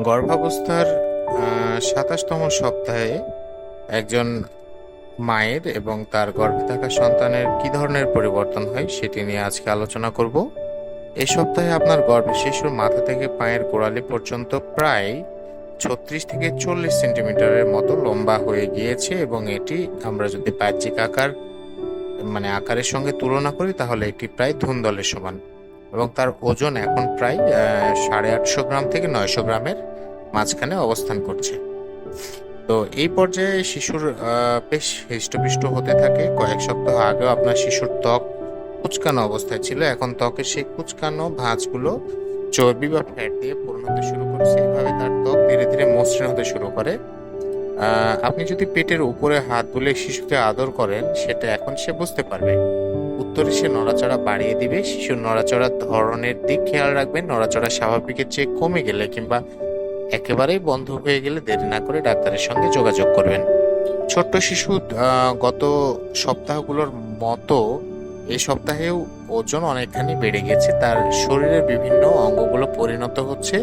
গর্ভাবস্থার সাতাশতম সপ্তাহে একজন মায়ের এবং তার গর্ভে থাকা সন্তানের কি ধরনের পরিবর্তন হয় সেটি নিয়ে আজকে আলোচনা করব। এই সপ্তাহে আপনার গর্ভে শিশুর মাথা থেকে পায়ের গোড়ালি পর্যন্ত প্রায় ছত্রিশ থেকে চল্লিশ সেন্টিমিটারের মতো লম্বা হয়ে গিয়েছে এবং এটি আমরা যদি বাহ্যিক আকার মানে আকারের সঙ্গে তুলনা করি তাহলে এটি প্রায় ধুন্দলের সমান। এবং তার ওজন এখন প্রায় সাড়ে আটশো গ্রাম থেকে নয়শো গ্রামের মাঝখানে অবস্থান করছে। তো এই পর্যায়ে শিশুর বেশ হৃষ্টপুষ্ট হতে থাকে। কয়েক সপ্তাহ আগেও আপনার শিশুর ত্বক কুচকানো অবস্থায় ছিল। এখন ত্বকের সেই কুচকানো ভাঁজগুলো চর্বি বা ফ্যাট দিয়ে পূরণ হতে শুরু করেছে। এইভাবে তার ত্বক ধীরে ধীরে মসৃণ হতে শুরু করে। আপনি যদি পেটের উপরে হাত বুলে শিশুকে আদর করেন, সেটা এখন সে বুঝতে পারবে। উত্তরে সে নড়াচড়া বাড়িয়ে দিবে। শিশুর নড়াচড়ার ধরনের দিক খেয়াল রাখবেন। নড়াচড়া স্বাভাবিকের চেয়ে কমে গেলে কিংবা একেবারেই বন্ধ হয়ে গেলে দেরি না করে ডাক্তারের সঙ্গে যোগাযোগ করবেন। ছোট্ট শিশু গত সপ্তাহগুলোর মতো এই সপ্তাহেও ওজন অনেকখানি বেড়ে গেছে। তার শরীরের বিভিন্ন অঙ্গগুলো পরিণত হচ্ছে।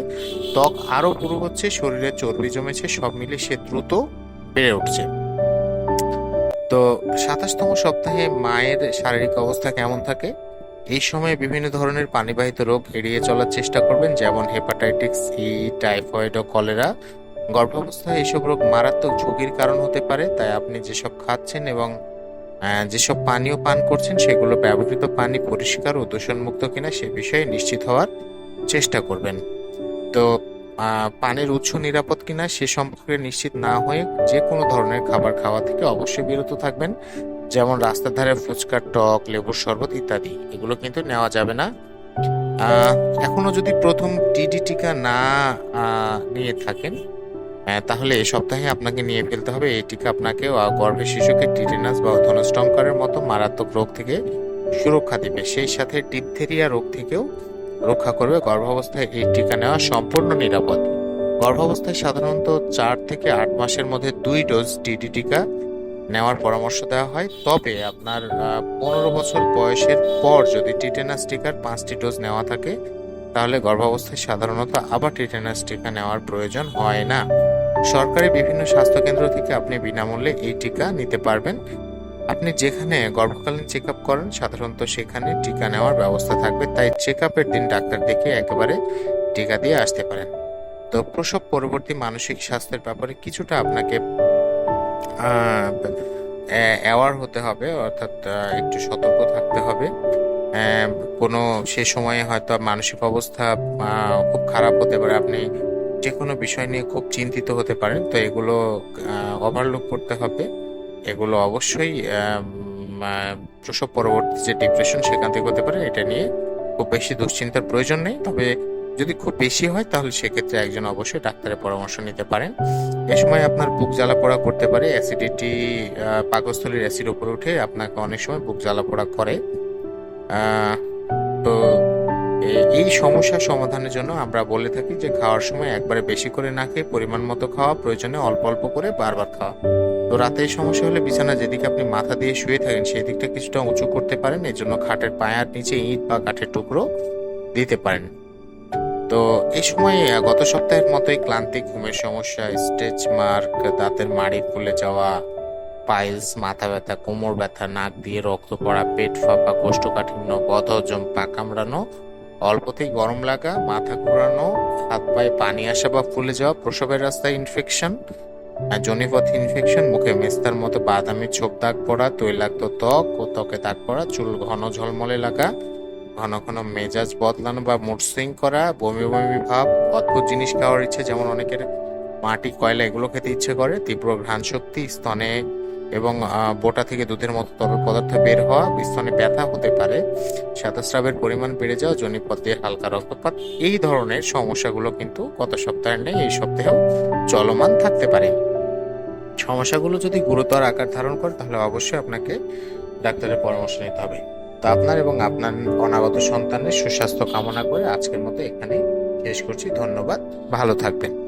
ত্বক আরও পুরু হচ্ছে, শরীরে চর্বি জমেছে, সব মিলে সে দ্রুত বেড়ে উঠছে। তো সাতাশতম সপ্তাহে মায়ের শারীরিক অবস্থা কেমন থাকে? এই সময়ে বিভিন্ন ধরনের পানিবাহিত রোগ এড়িয়ে চলার চেষ্টা করবেন, যেমন হেপাটাইটিস সি টাইফয়েড ও কলেরা। গর্ভাবস্থায় এইসব রোগ মারাত্মক ঝুঁকির কারণ হতে পারে, তাই আপনি যেসব খাচ্ছেন এবং যেসব পানীয় পান করছেন, সেগুলো ব্যবহৃত পানি পরিষ্কার ও দূষণমুক্ত কিনা সে বিষয়ে নিশ্চিত হওয়ার চেষ্টা করবেন। তো পানির উৎস নিরাপদ কিনা সে সম্পর্কে নিশ্চিত না হয়ে যে কোনো ধরনের খাবার খাওয়া থেকে অবশ্যই বিরত থাকবেন। যেমন রাস্তার ধারে ফুচকার টক, লেবুর শরবত ইত্যাদি। এগুলো কিন্তু নেওয়া যাবে না। এখনও যদি প্রথম টিডি টিকা না নিয়ে থাকেন তাহলে এ সপ্তাহে আপনাকে নিয়ে ফেলতে হবে। এই টিকা আপনাকে গর্ভের শিশুকে টিটেনাস বা ধনুষ্টঙ্করের মতো মারাত্মক রোগ থেকে সুরক্ষা দিবে। সেই সাথে ডিপথেরিয়া রোগ থেকেও রক্ষা করবে গর্ভাবস্থায় এই টিকা নেওয়া সম্পূর্ণ নিরাপদ। গর্ভাবস্থায় সাধারণত চার থেকে আট মাসের মধ্যে দুই ডোজ টিডি টিকা নেওয়ার পরামর্শ দেওয়া হয়। তবে আপনার পনেরো বছর বয়সের পর যদি টিটেনাস টিকার পাঁচটি ডোজ নেওয়া থাকে, তাহলে গর্ভাবস্থায় সাধারণত আবার টিটেনাস টিকা নেওয়ার প্রয়োজন হয় না। সরকারি বিভিন্ন স্বাস্থ্যকেন্দ্র থেকে আপনি বিনামূল্যে এই টিকা নিতে পারবেন। আপনি যেখানে গর্ভকালীন চেক আপ করেন, সাধারণত সেখানে টিকা নেওয়ার ব্যবস্থা থাকবে। তাই চেক আপের দিন ডাক্তার দেখে একেবারে টিকা দিয়ে আসতে পারেন। তো প্রসব পরবর্তী মানসিক স্বাস্থ্যের ব্যাপারে কিছুটা আপনাকে অ্যাওয়ার হতে হবে, অর্থাৎ একটু সতর্ক থাকতে হবে। কোনো, সে সময়ে হয়তো মানসিক অবস্থা খুব খারাপ হতে পারে। আপনি যে কোনো বিষয় নিয়ে খুব চিন্তিত হতে পারেন। তো এগুলো ওভারলুক করতে হবে। এগুলো অবশ্যই প্রসব পরবর্তী যে ডিপ্রেশন সেখান থেকে হতে পারে, এটা নিয়ে খুব বেশি দুশ্চিন্তার প্রয়োজন নেই। তবে যদি খুব বেশি হয়, তাহলে সেক্ষেত্রে একজন অবশ্যই ডাক্তারের পরামর্শ নিতে পারেন। এ সময় আপনার বুক জ্বালা পোড়া করতে পারে অ্যাসিডিটি পাকস্থলীর অ্যাসিড উপরে উঠে আপনাকে অনেক সময় বুক জ্বালা পোড়া করে। তো এই সমস্যা সমাধানের জন্য আমরা বলে থাকি যে, খাওয়ার সময় একবারে বেশি করে না খেয়ে পরিমাণ মতো খাওয়া, প্রয়োজনে অল্প অল্প করে বারবার খাওয়া। তো রাতে এই সমস্যা হলে বিছানা যেদিকে আপনি মাথা দিয়ে শুয়ে থাকেন সেই দিকটা কিছুটা উঁচু করতে পারেন। এর জন্য খাটের পায়ার নিচে ইট বা কাঠের টুকরো দিতে পারেন। তো এই সময় গত সপ্তাহের মতোই ক্লান্তি ঘুমের সমস্যা, স্ট্রেচ মার্ক, দাঁতের মাড়ি ফুলে যাওয়া, পাইলস, মাথা ব্যথা, কোমর ব্যথা, নাক দিয়ে রক্ত পড়া, পেট ফাঁপা, কোষ্ঠকাঠিন্য, বদহজম, পা কামড়ানো, অল্পতেই গরম লাগা, মাথা ঘোরানো, হাত পায়ে পানি আসা বা ফুলে যাওয়া, প্রসবের রাস্তায় ইনফেকশন জনিপথ ইনফেকশন মুখে মেস্তার মতো বাদামি ছোপ দাগ পড়া, তৈলাক্ত ত্বক ও ত্বকে দাগ পড়া, চুল ঘন ঝলমলে লাগা, ঘন ঘন মেজাজ বদলানো বা মুড সুইং করা, বমি বমি ভাব, অদ্ভুত জিনিস খাওয়ার ইচ্ছে, যেমন অনেকের মাটি, কয়লা এগুলো খেতে ইচ্ছে করে, তীব্র ঘ্রাণ শক্তি, স্তনে এবং বোটা থেকে দুধের মতো তরল পদার্থ বের হওয়া স্তনে ব্যথা হতে পারে সাদাস্রাবের পরিমাণ বেড়ে যাওয়া, জনিপথ দিয়ে হালকা রক্তপাত, এই ধরনের সমস্যাগুলো কিন্তু গত সপ্তাহের নেই, এই সপ্তাহেও চলমান থাকতে পারে। সমস্যাগুলো যদি গুরুতর আকার ধারণ করে, তাহলে অবশ্যই আপনাকে ডাক্তারের পরামর্শ নিতে হবে। তো আপনার এবং আপনার অনাগত সন্তানের সুস্বাস্থ্য কামনা করে আজকের মতো এখানে শেষ করছি। ধন্যবাদ। ভালো থাকবেন।